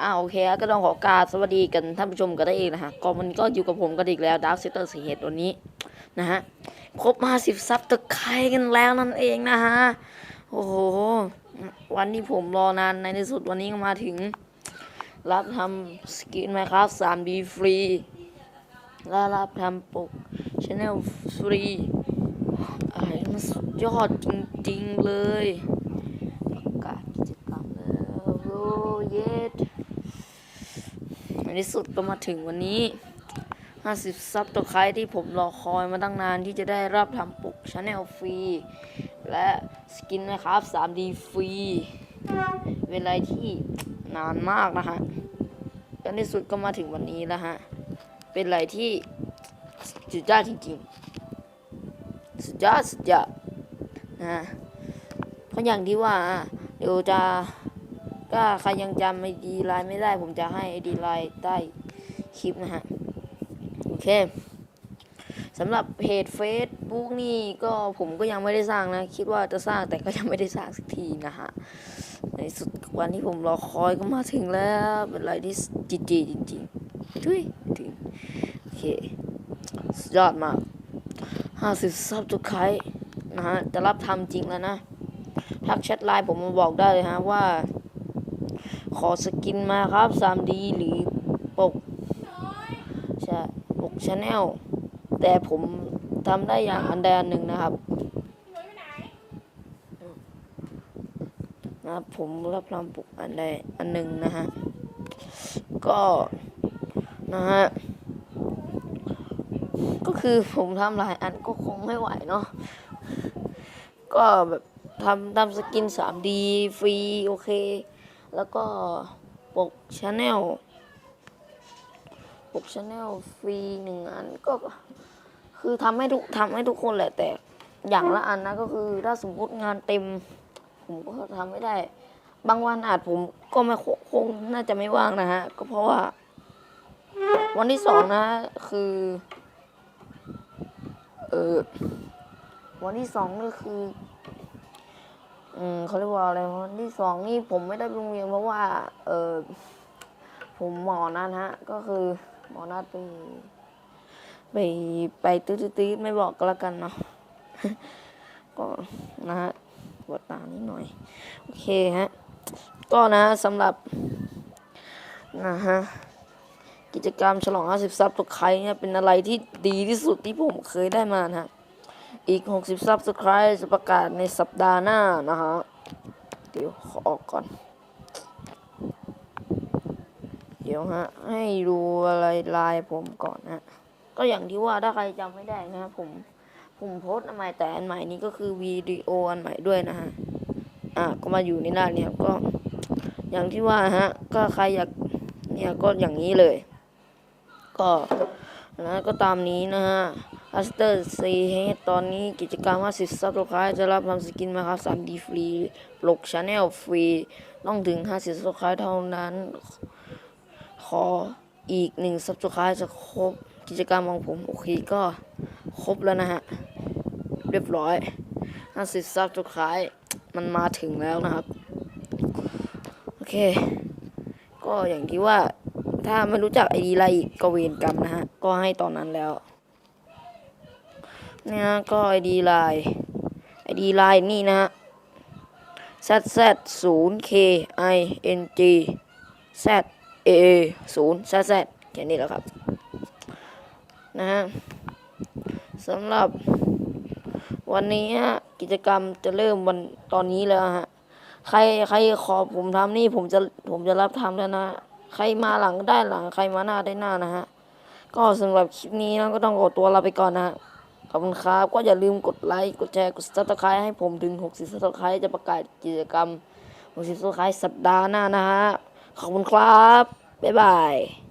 อ่าโอเคก็ต้องขอกราบสวัสดีกันท่านผู้ชมกันได้เองนะฮะก็มันก็อยู่กับผมกันอีกแล้วดาร์คเซตเตอร์สีเหตุวันนี้นะฮะครบมาสิบซับตะไคร้กันแล้วนั่นเองนะฮะโอ้โหวันนี้ผมรอนานในที่สุดวันนี้ก็มาถึง รับทำสกินไหมครับ 3D ฟรีและรับทำปกชแนลฟรีอะไรมันสุดยอดจริง ๆ เลยประกาศกิจกรรมแล้วโอ้เย ที่สุดก็มาถึงวันนี้ 50 ซับตัวใครที่ผมรอคอยมาตั้งนานที่จะได้รับทำปุกช n แนลฟรี และสกินนะครับ 3D ฟรีเป็นอะไรที่นานมากนะฮะจนที่สุดก็มาถึงวันนี้แล้วฮะ เป็นอะไรที่สุดยอดจริงๆ สุดยอดสุดยอดนะฮะเพราะอย่างที่ว่าเดี๋ยวจะ ก็ใครยังจำไอดีไลน์ไม่ได้ ผมจะให้ไอดีไลน์ใต้คลิปนะฮะ โอเคสำหรับเพจ Facebook นี่ก็ผมก็ยังไม่ได้สร้างนะ คิดว่าจะสร้างแต่ก็ยังไม่ได้สร้างสักทีนะฮะ ในสุดวันที่ผมรอคอยก็มาถึงแล้ว เป็นอะไรที่จีจีจริงๆทุยถึงโอเคสุดยอดมากห้าสิบซับทุกใครนะฮะจะรับทำจริงแล้วนะทักแชทไลน์ผมมาบอกได้เลยฮะว่า ขอสกินมาครับ 3D หรือปกใช่ปกชาแนลแต่ผมทำได้อย่างอันใดอันหนึ่งนะครับนะผมรับรองปกอันใดอันหนึ่งนะฮะ ก็นะฮะ ก็คือผมทำหลายอันก็คงไม่ไหวเนาะ ก็แบบทำทำสกิน 3D ฟรี โอเค แล้วก็ปกชาแนลปกชาแนลฟรีหนึ่งอันก็คือทำให้ทุกทำให้ทุกคนแหละ แต่อย่างละอันนะก็คือถ้าสมมติงานเต็ม ผมก็ทำไม่ได้ บางวันอาจผมก็ไม่คงน่าจะไม่ว่างนะฮะ ก็เพราะว่า วันที่สองนะ คือเออวันที่สองก็คือ อืมเขาเรียกว่าอะไรวันที่สองนี่ผมไม่ได้ไปโรงเรียนเพราะว่า เออผมหมอนัดฮะ ก็คือหมอนัดไปไปไปตื้อๆๆไม่บอกก็แล้วกันเนาะก็นะฮะปวดตานิดหน่อย โอเคฮะ ก็นะสำหรับนะฮะกิจกรรมฉลอง 50 ซับทุกใครเนี่ยเป็นอะไรที่ดีที่สุดที่ผมเคยได้มานะฮะ อีก 60ซับสไครต์จะประกาศในสัปดาห์หน้านะฮะ เดี๋ยวขอออกก่อน เดี๋ยวฮะ ให้ดูอะไรไลน์ผมก่อนนะ ก็อย่างที่ว่าถ้าใครจำไม่ได้นะผม ผมโพสต์อันใหม่แต่อันใหม่นี้ก็คือวิดีโออันใหม่ด้วยนะฮะ อะก็มาอยู่ในหน้าเนี่ยก็ อย่างที่ว่าฮะ ก็ใครอยากเนี่ยก็อย่างนี้เลย ก็นะก็ตามนี้นะฮะ อัสเตอร์ซีเฮตอนนี้กิจกรรมว่าสิซับสไครจะรับทำสกินมาครับ 3D ฟรีปลกชาแนลฟรี ต้องถึง 50ซับสไครเท่านั้น ขออีกหนึ่งซับสไครจะครบกิจกรรมของผม โอเคก็ครบแล้วนะฮะ เรียบร้อย 50 ซับสไครมันมาถึงแล้วนะครับ โอเค ก็อย่างที่ว่าถ้าไม่รู้จักไอดีไลน์อีกก็เวรกรรมนะฮะ ก็ให้ตอนนั้นแล้ว เนี่ยก็ไอดีไลน์ไอดีไลน์นี่นะฮะ z z 0 k i n g z a 0 z z แค่นี้แหละครับ นะฮะสำหรับวันนี้ฮะกิจกรรมจะเริ่มวันตอนนี้แล้วฮะใครใครขอผมทำนี่ผมจะผมจะรับทำแล้วนะใครมาหลังได้หลังใครมาหน้าได้หน้านะฮะก็สำหรับคลิปนี้นะก็ต้องขอตัวลาไปก่อนนะฮะ อบคุณครับ ก็อย่าลืมกดไลค์ กดแชร์ กดซับสไครต์ให้ผมถึง 60ซับสไครต์จะประกาศกิจกรรม 60ซับสไครต์สัปดาห์หน้านะฮะ ขอบคุณครับ บ๊ายบาย